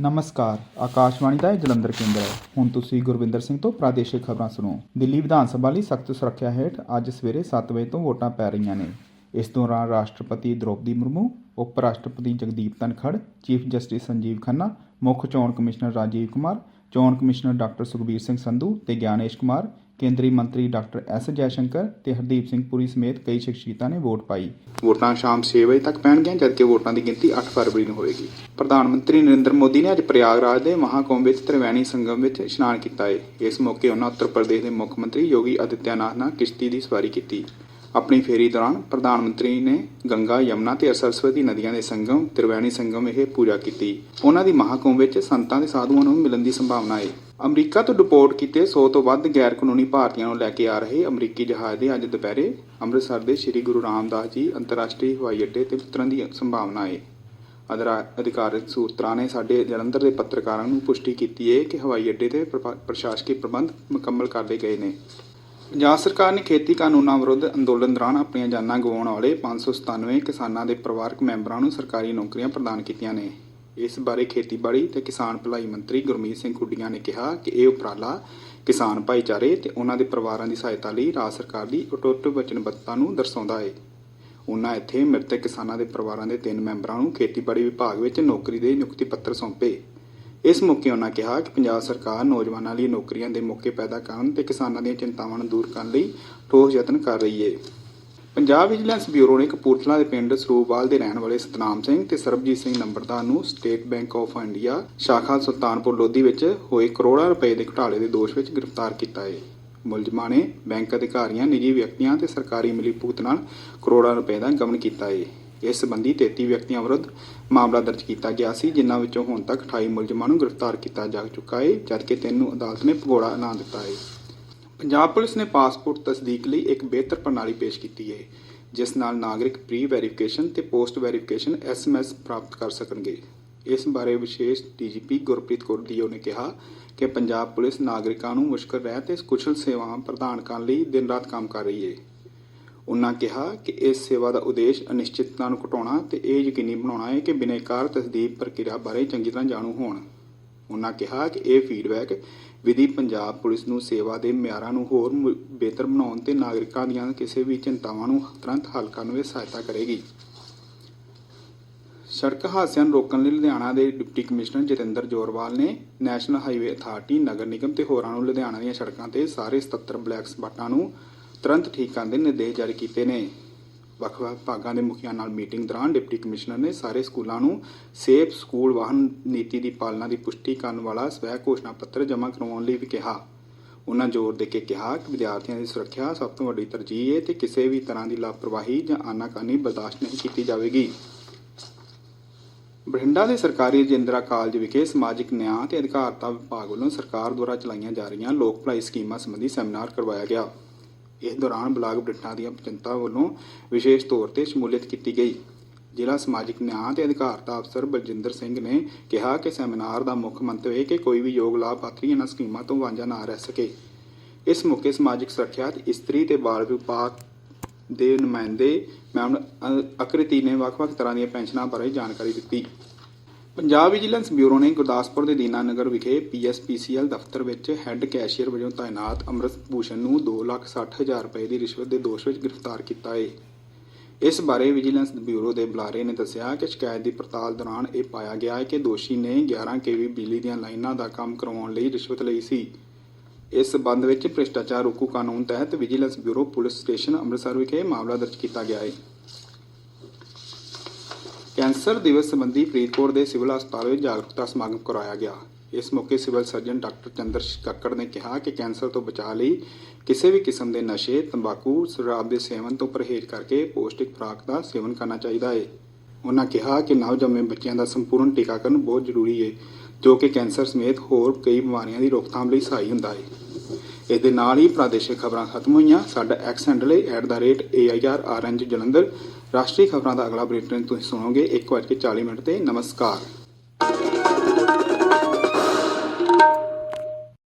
ਨਮਸਕਾਰ, ਆਕਾਸ਼ਵਾਣੀ ਦਾ ਇਹ ਜਲੰਧਰ ਕੇਂਦਰ ਹੈ। ਹੁਣ ਤੁਸੀਂ ਗੁਰਵਿੰਦਰ ਸਿੰਘ ਤੋਂ ਪ੍ਰਾਦੇਸ਼ਿਕ ਖਬਰਾਂ ਸੁਣੋ। ਦਿੱਲੀ ਵਿਧਾਨ ਸਭਾ ਲਈ ਸਖਤ ਸੁਰੱਖਿਆ ਹੇਠ ਅੱਜ ਸਵੇਰੇ 7 ਵਜੇ ਤੋਂ ਵੋਟਾਂ ਪੈ ਰਹੀਆਂ ਨੇ। ਇਸ ਦੌਰਾਨ ਰਾਸ਼ਟਰਪਤੀ ਦ੍ਰੋਪਦੀ ਮੁਰਮੂ ਉਪ ਰਾਸ਼ਟਰਪਤੀ ਜਗਦੀਪ ਧਨਖੜ, ਚੀਫ ਜਸਟਿਸ ਸੰਜੀਵ ਖੰਨਾ, ਮੁੱਖ ਚੋਣ ਕਮਿਸ਼ਨਰ ਰਾਜੀਵ ਕੁਮਾਰ, ਚੋਣ ਕਮਿਸ਼ਨਰ ਡਾਕਟਰ ਸੁਖਬੀਰ ਸਿੰਘ ਸੰਧੂ ਤੇ ਗਿਆਨੇਸ਼ ਕੁਮਾਰ ਕੇਂਦਰੀ ਮੰਤਰੀ ਡਾਕਟਰ ਐਸ ਜੈਸ਼ੰਕਰ ਤੇ ਹਰਦੀਪ ਸਿੰਘ ਪੁਰੀ ਸਮੇਤ ਕਈ ਸ਼ਖਸੀਅਤਾਂ ਨੇ ਵੋਟ ਪਾਈ। ਵੋਟਾਂ ਸ਼ਾਮ 6 ਵਜੇ ਤੱਕ ਪੈਣਗੀਆਂ, ਜਦਕਿ ਵੋਟਾਂ ਦੀ ਗਿਣਤੀ 8 ਫਰਵਰੀ ਨੂੰ ਹੋਵੇਗੀ। ਪ੍ਰਧਾਨ ਮੰਤਰੀ ਨਰਿੰਦਰ ਮੋਦੀ ਨੇ ਅੱਜ ਪ੍ਰਯਾਗਰਾਜ ਦੇ ਮਹਾਕੁੰਭ ਵਿੱਚ ਤ੍ਰਿਵੈਣੀ ਸੰਗਮ ਵਿੱਚ ਇਸ਼ਨਾਨ ਕੀਤਾ ਹੈ ਇਸ ਮੌਕੇ ਉਹਨਾਂ ਉੱਤਰ ਪ੍ਰਦੇਸ਼ ਦੇ ਮੁੱਖ ਮੰਤਰੀ ਯੋਗੀ ਆਦਿੱਤਿਆਨਾਥ ਨਾਲ ਕਿਸ਼ਤੀ ਦੀ ਸਵਾਰੀ ਕੀਤੀ। ਆਪਣੀ ਫੇਰੀ ਦੌਰਾਨ ਪ੍ਰਧਾਨ ਮੰਤਰੀ ਨੇ ਗੰਗਾ, ਯਮਨਾ ਤੇ ਸਰਸਵਤੀ ਨਦੀਆਂ ਦੇ ਸੰਗਮ, ਤ੍ਰਿਵੈਣੀ ਸੰਗਮ ਇਹ ਪੂਜਾ ਕੀਤੀ। ਉਹਨਾਂ ਦੀ ਮਹਾਕੁੰਭ ਵਿੱਚ ਸੰਤਾਂ ਤੇ ਸਾਧੂਆਂ ਨੂੰ ਮਿਲਣ ਦੀ ਸੰਭਾਵਨਾ ਹੈ ਅਮਰੀਕਾ ਤੋਂ ਡਿਪੋਰਟ ਕੀਤੇ 100 ਤੋਂ ਵੱਧ ਗੈਰ ਕਾਨੂੰਨੀ ਭਾਰਤੀਆਂ ਨੂੰ ਲੈ ਕੇ ਆ ਰਹੇ ਅਮਰੀਕੀ ਜਹਾਜ਼ ਦੇ ਅੱਜ ਦੁਪਹਿਰੇ ਅੰਮ੍ਰਿਤਸਰ ਦੇ ਸ੍ਰੀ ਗੁਰੂ ਰਾਮਦਾਸ ਜੀ ਅੰਤਰਰਾਸ਼ਟਰੀ ਹਵਾਈ ਅੱਡੇ ਤੇ ਉਤਰਨ ਦੀ ਸੰਭਾਵਨਾ ਹੈ। ਅਧਰਾ- ਅਧਿਕਾਰਕ ਸੂਤਰਾਂ ਨੇ ਸਾਡੇ ਜਲੰਧਰ ਦੇ ਪੱਤਰਕਾਰਾਂ ਨੂੰ ਪੁਸ਼ਟੀ ਕੀਤੀ ਹੈ ਕਿ ਹਵਾਈ ਅੱਡੇ ਤੇ ਪ੍ਰਪਾ- ਪ੍ਰਸ਼ਾਸਕੀ ਪ੍ਰਬੰਧ ਮੁਕੰਮਲ ਕਰ ਲਏ ਗਏ ਨੇ। ਪੰਜਾਬ ਸਰਕਾਰ ਨੇ ਖੇਤੀ ਕਾਨੂੰਨਾਂ ਵਿਰੁੱਧ ਅੰਦੋਲਨ ਦੌਰਾਨ ਆਪਣੀਆਂ ਜਾਨਾਂ ਗਵਾਉਣ ਵਾਲੇ 597 ਕਿਸਾਨਾਂ ਦੇ ਪਰਿਵਾਰਕ ਮੈਂਬਰਾਂ ਨੂੰ ਸਰਕਾਰੀ ਨੌਕਰੀਆਂ ਪ੍ਰਦਾਨ ਕੀਤੀਆਂ ਨੇ। ਇਸ ਬਾਰੇ ਖੇਤੀਬਾੜੀ ਤੇ ਕਿਸਾਨ ਭਲਾਈ ਮੰਤਰੀ ਗੁਰਮੀਤ ਸਿੰਘ ਖੁੱਡੀਆਂ ਨੇ ਕਿਹਾ ਕਿ ਇਹ ਉਪਰਾਲਾ ਕਿਸਾਨ ਭਾਈਚਾਰੇ ਤੇ ਉਹਨਾਂ ਦੇ ਪਰਿਵਾਰਾਂ ਦੀ ਸਹਾਇਤਾ ਲਈ ਰਾਜ ਸਰਕਾਰ ਦੀ ਅਟੁੱਟ ਵਚਨਬੱਧਤਾ ਨੂੰ ਦਰਸਾਉਂਦਾ ਹੈ ਉਹਨਾਂ ਇੱਥੇ ਮ੍ਰਿਤਕ ਕਿਸਾਨਾਂ ਦੇ ਪਰਿਵਾਰਾਂ ਦੇ ਤਿੰਨ ਮੈਂਬਰਾਂ ਨੂੰ ਖੇਤੀਬਾੜੀ ਵਿਭਾਗ ਵਿੱਚ ਨੌਕਰੀ ਦੇ ਨਿਯੁਕਤੀ ਪੱਤਰ ਸੌਂਪੇ। ਇਸ ਮੌਕੇ ਉਹਨਾਂ ਕਿਹਾ ਕਿ ਪੰਜਾਬ ਸਰਕਾਰ ਨੌਜਵਾਨਾਂ ਲਈ ਨੌਕਰੀਆਂ ਦੇ ਮੌਕੇ ਪੈਦਾ ਕਰਨ ਤੇ ਕਿਸਾਨਾਂ ਦੀਆਂ ਚਿੰਤਾਵਾਂ ਨੂੰ ਦੂਰ ਕਰਨ ਲਈ ਠੋਸ ਯਤਨ ਕਰ ਰਹੀ ਹੈ ਪੰਜਾਬ ਵਿਜੀਲੈਂਸ ਬਿਊਰੋ ਨੇ ਕਪੂਰਥਲਾ ਦੇ ਪਿੰਡ ਸਰੂਪਵਾਲ ਦੇ ਰਹਿਣ ਵਾਲੇ ਸਤਨਾਮ ਸਿੰਘ ਤੇ ਸਰਬਜੀਤ ਸਿੰਘ ਨੰਬਰਦਾਰ ਨੂੰ ਸਟੇਟ ਬੈਂਕ ਆਫ ਇੰਡੀਆ ਸ਼ਾਖਾ ਸੁਲਤਾਨਪੁਰ ਲੋਧੀ ਵਿੱਚ ਹੋਏ ਕਰੋੜਾਂ ਰੁਪਏ ਦੇ ਘੁਟਾਲੇ ਦੇ ਦੋਸ਼ ਵਿੱਚ ਗ੍ਰਿਫਤਾਰ ਕੀਤਾ ਹੈ। ਮੁਲਜ਼ਮਾਂ ਨੇ ਬੈਂਕ ਅਧਿਕਾਰੀਆਂ, ਨਿੱਜੀ ਵਿਅਕਤੀਆਂ ਤੇ ਸਰਕਾਰੀ ਮਿਲੀਭੁਗਤ ਨਾਲ ਕਰੋੜਾਂ ਰੁਪਏ ਦਾ ਗਮਨ ਕੀਤਾ ਹੈ। ਇਸ ਸੰਬੰਧੀ 33 ਵਿਅਕਤੀਆਂ ਵਿਰੁੱਧ ਮਾਮਲਾ ਦਰਜ ਕੀਤਾ ਗਿਆ ਸੀ, ਜਿਨ੍ਹਾਂ ਵਿੱਚੋਂ ਹੁਣ ਤੱਕ 28 ਮੁਲਜ਼ਮਾਂ ਨੂੰ ਗ੍ਰਿਫਤਾਰ ਕੀਤਾ ਜਾ ਚੁੱਕਾ ਹੈ, ਜਦਕਿ ਤਿੰਨ ਨੂੰ ਅਦਾਲਤ ਨੇ ਭਗੌੜਾ ਐਲਾਨ ਦਿੱਤਾ ਹੈ। ਪੰਜਾਬ ਪੁਲਿਸ ਨੇ ਪਾਸਪੋਰਟ ਤਸਦੀਕ ਲਈ ਇੱਕ ਬਿਹਤਰ ਪ੍ਰਣਾਲੀ ਪੇਸ਼ ਕੀਤੀ ਹੈ, ਜਿਸ ਨਾਲ ਨਾਗਰਿਕ ਪ੍ਰੀ ਵੈਰੀਫਿਕੇਸ਼ਨ ਤੇ ਪੋਸਟ ਵੈਰੀਫਿਕੇਸ਼ਨ ਐਸਐਮਐਸ ਪ੍ਰਾਪਤ ਕਰ ਸਕਣਗੇ। ਇਸ ਬਾਰੇ ਵਿਸ਼ੇਸ਼ ਡੀਜੀਪੀ ਗੁਰਪ੍ਰੀਤ ਕੌਰ ਦਿਓ ਨੇ ਕਿਹਾ ਕਿ ਪੰਜਾਬ ਪੁਲਿਸ ਨਾਗਰਿਕਾਂ ਨੂੰ ਮੁਸ਼ਕਲ ਰਹਿ ਤੇ ਕੁਸ਼ਲ ਸੇਵਾਵਾਂ ਪ੍ਰਦਾਨ ਕਰਨ ਲਈ ਦਿਨ ਰਾਤ ਕੰਮ ਕਰ ਰਹੀ ਹੈ। ਉਨ੍ਹਾਂ ਕਿਹਾ ਕਿ ਇਸ ਸੇਵਾ ਦਾ ਉਦੇਸ਼ ਅਨਿਸ਼ਚਿਤਤਾ ਨੂੰ ਘਟਾਉਣਾ ਤੇ ਇਹ ਯਕੀਨੀ ਬਣਾਉਣਾ ਹੈ ਕਿ ਬਿਨੈਕਾਰ ਤਸਦੀਕ ਪ੍ਰਕਿਰਿਆ ਬਾਰੇ ਚੰਗੀ ਤਰ੍ਹਾਂ ਜਾਣੂ ਹੋਣ। ਉਨ੍ਹਾਂ ਕਿਹਾ ਕਿ ਇਹ ਫੀਡਬੈਕ ਵਿਧੀ ਪੰਜਾਬ ਪੁਲਿਸ ਨੂੰ ਸੇਵਾ ਦੇ ਮਿਆਰਾਂ ਨੂੰ ਹੋਰ ਮੁ- ਬਿਹਤਰ ਬਣਾਉਣ ਤੇ ਨਾਗਰਿਕਾਂ ਦੀਆਂ ਕਿਸੇ ਵੀ ਚਿੰਤਾਵਾਂ ਨੂੰ ਤੁਰੰਤ ਹੱਲ ਕਰਨ ਵਿੱਚ ਸਹਾਇਤਾ ਕਰੇਗੀ। ਸੜਕ ਹਾਦਸਿਆਂ ਨੂੰ ਰੋਕਣ ਲਈ ਲੁਧਿਆਣਾ ਦੇ ਡਿਪਟੀ ਕਮਿਸ਼ਨਰ ਜਤਿੰਦਰ ਜੋਰਵਾਲ ਨੇ national highway authority, Nagar Nigam ਤੇ ਹੋਰਾਂ ਨੂੰ ਲੁਧਿਆਣਾ ਦੀਆਂ ਸੜਕਾਂ ਤੇ ਸਾਰੇ 77 ਬਲੈਕ ਸਪਾਟਾਂ ਨੂੰ ਤੁਰੰਤ ਠੀਕ ਕਰਨ ਦੇ ਨਿਰਦੇਸ਼ ਜਾਰੀ ਕੀਤੇ ਨੇ। ਵੱਖ-ਵੱਖ ਭਾਗਾਂ ਦੇ ਮੁਖੀਆਂ ਨਾਲ ਮੀਟਿੰਗ ਦੌਰਾਨ ਡਿਪਟੀ ਕਮਿਸ਼ਨਰ ਨੇ ਸਾਰੇ ਸਕੂਲਾਂ ਨੂੰ ਸੇਫ ਸਕੂਲ ਵਾਹਨ ਨੀਤੀ ਦੀ ਪਾਲਣਾ ਦੀ ਪੁਸ਼ਟੀ ਕਰਨ ਵਾਲਾ ਸਵੈ ਘੋਸ਼ਣਾ ਪੱਤਰ ਜਮ੍ਹਾਂ ਕਰਵਾਉਣ ਲਈ ਵੀ ਕਿਹਾ। ਉਹਨਾਂ ਜ਼ੋਰ ਦੇ ਕੇ ਕਿਹਾ ਕਿ ਵਿਦਿਆਰਥੀਆਂ ਦੀ ਸੁਰੱਖਿਆ ਸਭ ਤੋਂ ਵੱਡੀ ਤਰਜੀਹ ਹੈ ਤੇ ਕਿਸੇ ਵੀ ਤਰ੍ਹਾਂ ਦੀ ਲਾਪਰਵਾਹੀ ਜਾਂ ਆਨਾਕਾਨੀ ਬਰਦਾਸ਼ਤ ਨਹੀਂ ਕੀਤੀ ਜਾਵੇਗੀ। ਬਠਿੰਡਾ ਦੇ ਸਰਕਾਰੀ ਰਜਿੰਦਰਾ ਕਾਲਜ ਵਿਖੇ ਸਮਾਜਿਕ ਨਿਆਂ ਤੇ ਅਧਿਕਾਰਤਾ ਵਿਭਾਗ ਵੱਲੋਂ ਸਰਕਾਰ ਦੁਆਰਾ ਚਲਾਈਆਂ ਜਾ ਰਹੀਆਂ ਲੋਕ ਭਲਾਈ ਸਕੀਮਾਂ ਸੰਬੰਧੀ ਸੈਮੀਨਾਰ ਕਰਵਾਇਆ ਗਿਆ। ਇਸ ਦੌਰਾਨ ਬਲਾਕ ਬਠਿੰਡਾ ਦੀਆਂ ਜਨਤਾ ਵੱਲੋਂ ਵਿਸ਼ੇਸ਼ ਤੌਰ ਤੇ ਸ਼ਮੂਲੀਅਤ ਕੀਤੀ ਗਈ। ਜ਼ਿਲ੍ਹਾ ਸਮਾਜਿਕ ਨਿਆਂ ਤੇ ਅਧਿਕਾਰਤਾ ਅਫਸਰ ਬਲਜਿੰਦਰ ਸਿੰਘ ਨੇ ਕਿਹਾ ਕਿ ਸੈਮੀਨਾਰ ਦਾ ਮੁੱਖ ਮੰਤਵ ਇਹ ਕਿ ਕੋਈ ਵੀ ਯੋਗ ਲਾਭਪਾਤਰੀ ਇਹਨਾਂ ਸਕੀਮਾਂ ਤੋਂ ਵਾਂਝਾ ਨਾ ਰਹਿ ਸਕੇ। ਇਸ ਮੌਕੇ ਸਮਾਜਿਕ ਸੁਰੱਖਿਆ ਤੇ ਇਸਤਰੀ ਤੇ ਬਾਲ ਵਿਭਾਗ ਦੇ ਨੁਮਾਇੰਦੇ ਮੈਮ ਅਕ੍ਰਿਤੀ ਨੇ ਵੱਖ-ਵੱਖ ਤਰ੍ਹਾਂ ਦੀਆਂ ਪੈਨਸ਼ਨਾਂ ਬਾਰੇ ਜਾਣਕਾਰੀ ਦਿੱਤੀ। ਪੰਜਾਬ ਵਿਜੀਲੈਂਸ ਬਿਊਰੋ ਨੇ ਗੁਰਦਾਸਪੁਰ ਦੇ ਦੀਨਾਨਗਰ ਵਿਖੇ ਪੀਐਸਪੀਸੀਐਲ ਦਫ਼ਤਰ ਵਿੱਚ ਹੈੱਡ ਕੈਸ਼ੀਅਰ ਵਜੋਂ ਤਾਇਨਾਤ ਅੰਮ੍ਰਿਤ ਭੂਸ਼ਣ ਨੂੰ 2,60,000 ਰੁਪਏ ਦੀ ਰਿਸ਼ਵਤ ਦੇ ਦੋਸ਼ ਵਿੱਚ ਗ੍ਰਿਫਤਾਰ ਕੀਤਾ ਹੈ ਇਸ ਬਾਰੇ ਵਿਜੀਲੈਂਸ ਬਿਊਰੋ ਦੇ ਬੁਲਾਰੇ ਨੇ ਦੱਸਿਆ ਕਿ ਸ਼ਿਕਾਇਤ ਦੀ ਪੜਤਾਲ ਦੌਰਾਨ ਇਹ ਪਾਇਆ ਗਿਆ ਹੈ ਕਿ ਦੋਸ਼ੀ ਨੇ 11 ਕੇਵੀ ਬਿਜਲੀ ਦੀਆਂ ਲਾਈਨਾਂ ਦਾ ਕੰਮ ਕਰਵਾਉਣ ਲਈ ਰਿਸ਼ਵਤ ਲਈ ਸੀ। ਇਸ ਸਬੰਧ ਵਿੱਚ ਭ੍ਰਿਸ਼ਟਾਚਾਰ ਰੋਕੂ ਕਾਨੂੰਨ ਤਹਿਤ vigilance bureau police station Amritsar ਵਿਖੇ ਮਾਮਲਾ ਦਰਜ ਕੀਤਾ ਗਿਆ ਹੈ। ਕੈਂਸਰ ਦਿਵਸ ਸੰਬੰਧੀ ਫਰੀਦਕੋਟ ਦੇ ਸਿਵਲ ਹਸਪਤਾਲ ਵਿੱਚ ਜਾਗਰੂਕਤਾ ਸਮਾਗਮ ਕਰਵਾਇਆ ਗਿਆ। ਇਸ ਮੌਕੇ civil surgeon doctor Chander Kakkar ਨੇ ਕਿਹਾ ਕਿ ਕੈਂਸਰ ਤੋਂ ਬਚਾਅ ਲਈ ਕਿਸੇ ਵੀ ਕਿਸਮ ਦੇ ਨਸ਼ੇ, ਤੰਬਾਕੂ, ਸ਼ਰਾਬ ਦੇ ਸੇਵਨ ਤੋਂ ਪਰਹੇਜ਼ ਕਰਕੇ ਪੌਸ਼ਟਿਕ ਖੁਰਾਕ ਦਾ ਸੇਵਨ ਕਰਨਾ ਚਾਹੀਦਾ ਹੈ ਉਹਨਾਂ ਕਿਹਾ ਕਿ ਨਵਜੰਮੇ ਬੱਚਿਆਂ ਦਾ ਸੰਪੂਰਨ ਟੀਕਾਕਰਨ ਬਹੁਤ ਜ਼ਰੂਰੀ ਹੈ ਜੋ ਕਿ ਕੈਂਸਰ ਸਮੇਤ ਹੋਰ ਕਈ ਬਿਮਾਰੀਆਂ ਦੀ ਰੋਕਥਾਮ ਲਈ ਸਹਾਈ ਹੁੰਦਾ ਹੈ ਇਸ ਦੇ ਨਾਲ ਹੀ ਪ੍ਰਾਦੇਸ਼ਿਕ ਖਬਰਾਂ ਖਤਮ ਹੋਈਆਂ। ਸਾਡਾ ਐਕਸ ਹੈਂਡਲ ਹੈ @airrng ਜਲੰਧਰ। ਰਾਸ਼ਟਰੀ ਖਬਰਾਂ ਦਾ ਅਗਲਾ ਬੁਲੇਟਿਨ ਤੁਸੀਂ ਸੁਣੋਗੇ 1:40 ਮਿੰਟ ਤੇ। ਨਮਸਕਾਰ।